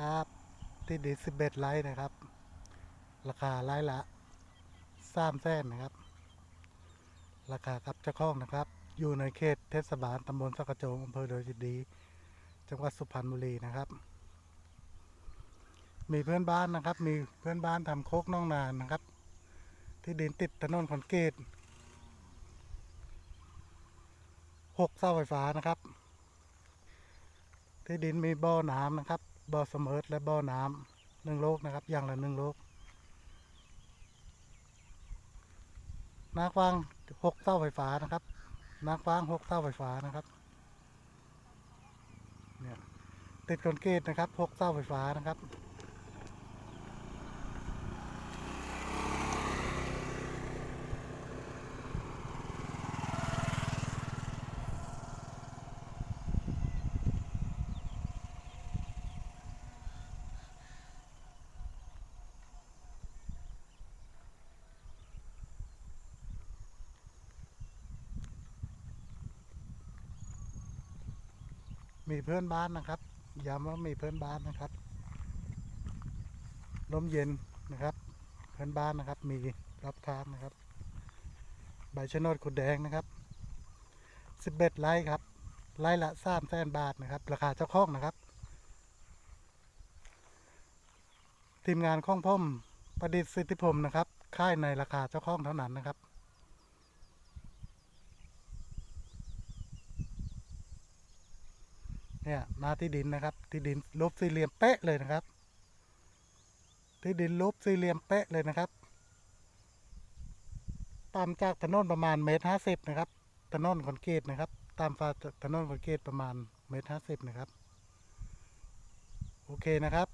ครับ ที่ดินสิบเอ็ดไร่นะครับ ราคาไร่ละสามแสนนะครับ ราคาครับเจ้าของนะครับ อยู่ในเขตเทศบาลตำบลสักกระโจมอำเภอโดอยดี จังหวัดสุพรรณบุรีนะครับ มีเพื่อนบ้านนะครับ มีเพื่อนบ้านทำโคกน้องนานนะครับ ที่ดินติดถนนคอนกรีตหกเสาไฟฟ้านะครับ ที่ดินมีบ่อน้ำนะครับ บ่อเสมอและบ่อน้ำหนึ่งโลกนะครับ อย่างละหนึ่งโลกนากว้างหกเสาไฟฟ้านะครับนากว้างหกเสาไฟฟ้านะครับเนี่ยติดคอนกรีตนะครับหกเสาไฟฟ้านะครับ มีเพื่อนบ้านนะครับย้ำว่ามีเพื่อนบ้านนะครับลมเย็นนะครับ เพื่อนบ้านนะครับ มีรับทางนะครับ ใบชะโนดขุดแดงนะครับสิบเอ็ดไร่ครับไร่ละสามแสนบาทนะครับ ราคาเจ้าของนะครับ ทีมงานข้องพ่มประดิษฐ์สิทธิพรมนะครับ ค่ายในราคาเจ้าของเท่านั้นนะครับ เนี่ยมาที่ดินนะครับ ที่ดินรูปสี่เหลี่ยมเป๊ะเลยนะครับ ที่ดินรูปสี่เหลี่ยมเป๊ะเลยนะครับตามจากถนนประมาณเมตรห้าสิบนะครับถนนคอนกรีตนะครับ ตามฟ้าถนนคอนกรีตประมาณเมตรห้าสิบนะครับ โอเคนะครับ